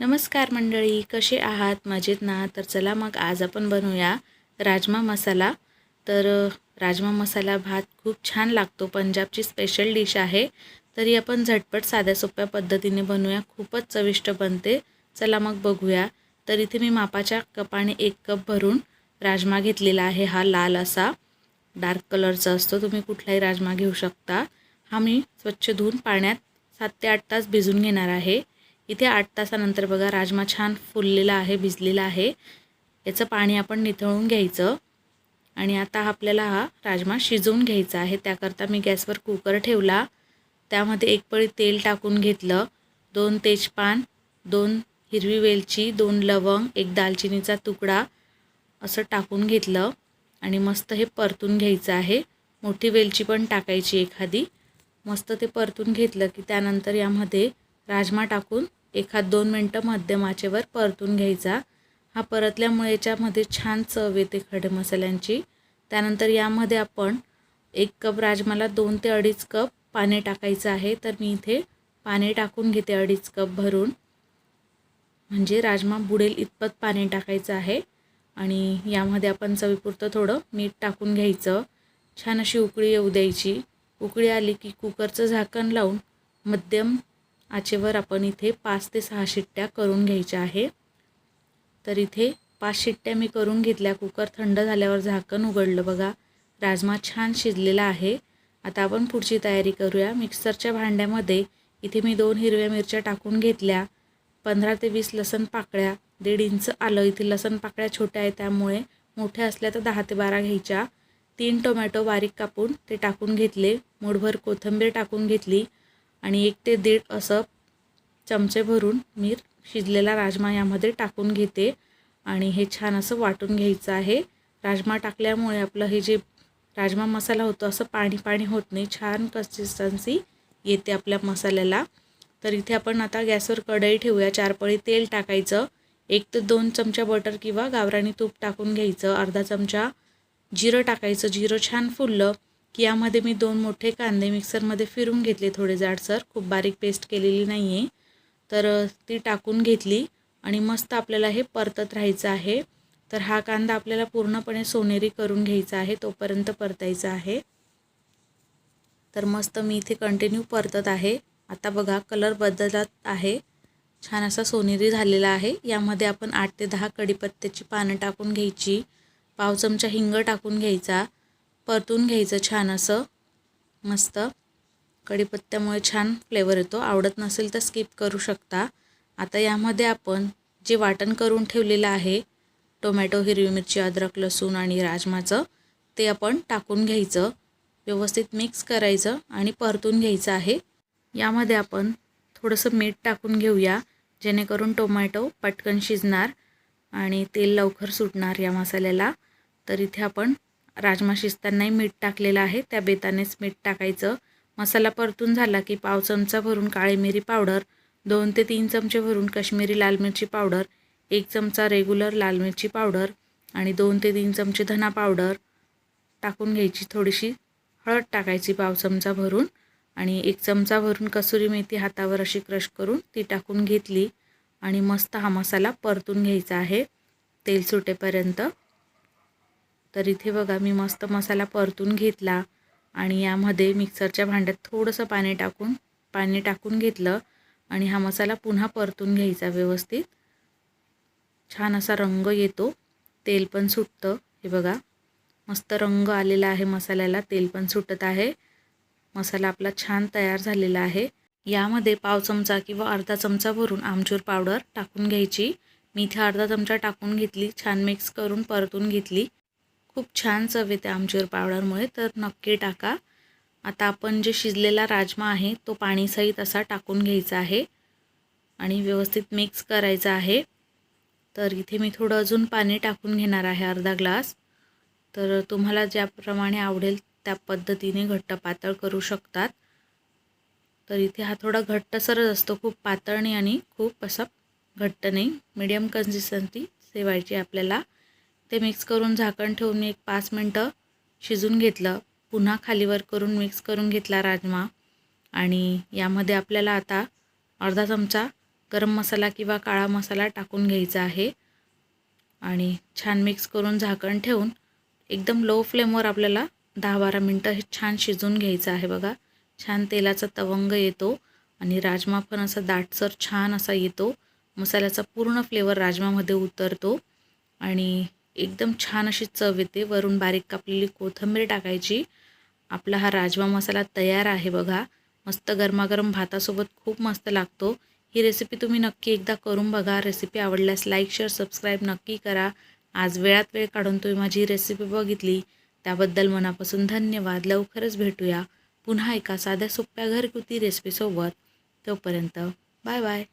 नमस्कार मंडळी कसे आहात? मजेत ना? तर चला मग आज आपण बनवूया राजमा मसाला. तर राजमा मसाला भात खूप छान लागतो. पंजाबची स्पेशल डिश आहे. तरी आपण झटपट साध्या सोप्या पद्धतीने बनवूया. खूपच चविष्ट बनते. चला मग बघूया. तर इथे मी मापाच्या कपाने एक कप भरून राजमा घेतलेला आहे. हा लाल असा डार्क कलरचा असतो. तुम्ही कुठलाही राजमा घेऊ शकता. हा मी स्वच्छ धुवून पाण्यात सात ते आठ तास भिजून घेणार आहे. इथे आठ तासानंतर बघा राजमा छान फुललेला आहे भिजलेला आहे. याचं पाणी आपण निथळून घ्यायचं. आणि आता आपल्याला हा राजमा शिजवून घ्यायचा आहे. त्याकरता मी गॅसवर कुकर ठेवला. त्यामध्ये एक पळी तेल टाकून घेतलं. दोन तेजपान दोन हिरवी वेलची दोन लवंग एक दालचिनीचा तुकडा असं टाकून घेतलं. आणि मस्त हे परतून घ्यायचं आहे. मोठी वेलची पण टाकायची एखादी. मस्त ते परतून घेतलं की त्यानंतर यामध्ये राजमा टाकून एखाद दोन मिनटं मध्यम आचेवर परतून घ्यायचा. हा परतल्यामुळे याच्यामध्ये छान चव येते खडे मसाल्यांची. त्यानंतर यामध्ये आपण एक कप राजमाला दोन ते अडीच कप पाणी टाकायचं आहे. तर मी इथे पाणी टाकून घेते अडीच कप भरून. म्हणजे राजमा बुडेल इतपत पाणी टाकायचं आहे. आणि यामध्ये आपण चवीपुरतं थोडं मीठ टाकून घ्यायचं. छान अशी उकळी येऊ द्यायची. उकळी आली की कुकरचं झाकण लावून मध्यम आचेवर आपण इथे पाच ते सहा शिट्ट्या करून घ्यायच्या आहे तर इथे पाच शिट्ट्या मी करून घेतल्या. कुकर थंड झाल्यावर झाकण उघडलं बघा. राजमा छान शिजलेला आहे. आता आपण पुढची तयारी करूया. मिक्सरच्या भांड्यामध्ये इथे मी दोन हिरव्या मिरच्या टाकून घेतल्या. पंधरा ते वीस लसण पाकळ्या दीड इंच आलं. इथे लसण पाकळ्या छोट्या आहेत त्यामुळे मोठ्या असल्या तर दहा ते बारा घ्यायच्या. तीन टोमॅटो बारीक कापून ते टाकून घेतले. मुठभर कोथिंबीर टाकून घेतली. आणि एक ते दीड असं चमचे भरून मी शिजलेला राजमा यामध्ये टाकून घेते. आणि हे छान असं वाटून घ्यायचं आहे. राजमा टाकल्यामुळे आपलं हे जे राजमा मसाला होतो असं पाणी पाणी होत नाही. छान कन्सिस्टन्सी येते आपल्या मसाल्याला. तर इथे आपण आता गॅसवर कढई ठेवूया. चार पळी तेल टाकायचं. एक ते दोन चमचा बटर किंवा गावरानी तूप टाकून घ्यायचं. अर्धा चमचा जिरं टाकायचं. जिरं छान फुललं. की यामध्ये मी दोन मोठे कांदे मिक्सरमध्ये फिरून घेतले थोडे जाडसर खूप बारीक पेस्ट केलेली नाही आहे तर ती टाकून घेतली आणि मस्त आपल्याला हे परतत राहायचं आहे. तर हा कांदा आपल्याला पूर्णपणे सोनेरी करून घ्यायचा आहे तोपर्यंत परतायचा आहे. तर मस्त मी इथे कंटिन्यू परतत आहे. आता बघा कलर बदलत आहे. छान असा सोनेरी झालेला आहे. यामध्ये आपण आठ ते दहा कडीपत्त्याची पानं टाकून घ्यायची. पाव चमचा हिंग टाकून घ्यायचा. परतून घ्यायचं छान असं. मस्त. कढीपत्त्यामुळे छान फ्लेवर येतो. आवडत नसेल तर स्किप करू शकता. आता यामध्ये आपण जे वाटण करून ठेवलेलं आहे टोमॅटो हिरवी मिरची अद्रक लसूण आणि राजमाचं ते आपण टाकून घ्यायचं. व्यवस्थित मिक्स करायचं आणि परतून घ्यायचं आहे. यामध्ये आपण थोडंसं मीठ टाकून घेऊया जेणेकरून टोमॅटो पटकन शिजणार आणि तेल लवकर सुटणार या मसाल्याला. तर इथे आपण राजमा शिजतानाही मीठ टाकलेलं आहे. त्या बेतानेच मीठ टाकायचं. मसाला परतून झाला की पाव चमचा भरून काळी मिरी पावडर दोन ते तीन चमचे भरून काश्मीरी लाल मिरची पावडर एक चमचा रेग्युलर लाल मिरची पावडर आणि दोन ते तीन चमचे धना पावडर टाकून घ्यायची. थोडीशी हळद टाकायची पाव चमचा भरून आणि एक चमचा भरून कसुरी मेथी हातावर अशी क्रश करून ती टाकून घेतली आणि मस्त हा मसाला परतून घ्यायचा आहे. तेल सुटेपर्यंत तर इथे बघा मी मस्त मसाला परतून घेतला आणि यामध्ये मिक्सरच्या भांड्यात थोडंसं पाणी टाकून पाणी टाकून घेतलं आणि हा मसाला पुन्हा परतून घ्यायचा व्यवस्थित. छान असा रंग येतो. तेल पण सुटतं. हे बघा मस्त रंग आलेला आहे मसाल्याला. तेल पण सुटत आहे. मसाला आपला छान तयार झालेला आहे. यामध्ये पाव चमचा किंवा अर्धा चमचा भरून आमचूर पावडर टाकून घ्यायची. मी इथे अर्धा चमचा टाकून घेतली. छान मिक्स करून परतून घेतली. खूप छान चव येते आमचूर पावडरमुळे. तर नक्की टाका. आता आपण जे शिजलेला राजमा आहे तो पाणीसहित असा टाकून घ्यायचा आहे आणि व्यवस्थित मिक्स करायचा आहे. तर इथे मी थोडं अजून पाणी टाकून घेणार आहे अर्धा ग्लास. तर तुम्हाला ज्याप्रमाणे आवडेल त्या पद्धतीने घट्ट पातळ करू शकतात. तर इथे हा थोडा घट्टसरच असतो खूप पातळ नाही आणि खूप असा घट्ट नाही. मिडियम कन्सिस्टन्सी सेवायची आपल्याला. ते मिक्स करून झाकण ठेवून मी एक पाच मिनटं शिजून घेतलं. पुन्हा खालीवर करून मिक्स करून घेतला राजमा. आणि यामध्ये आपल्याला आता अर्धा चमचा गरम मसाला किंवा काळा मसाला टाकून घ्यायचा आहे. आणि छान मिक्स करून झाकण ठेवून एकदम लो फ्लेमवर आपल्याला दहा बारा मिनटं हे छान शिजून घ्यायचं आहे बघा. छान तेलाचा तवंग येतो आणि राजमा पण असा दाटसर छान असा येतो. मसाल्याचा पूर्ण फ्लेवर राजमामध्ये उतरतो. आणि एकदम छान अशी चव येते. वरून बारीक कापलेली कोथिंबीर टाकायची. आपला हा राजमा मसाला तयार आहे बघा. मस्त गरमागरम भातासोबत खूप मस्त लागतो. ही रेसिपी तुम्ही नक्की एकदा करून बघा. रेसिपी आवडल्यास लाईक शेअर सबस्क्राईब नक्की करा. आज वेळात वेळ काढून तुम्ही माझी रेसिपी बघितली. त्याबद्दल मनापासून धन्यवाद. लवकरच भेटूया पुन्हा एका साध्या सोप्या घरगुती रेसिपीसोबत तोपर्यंत बाय बाय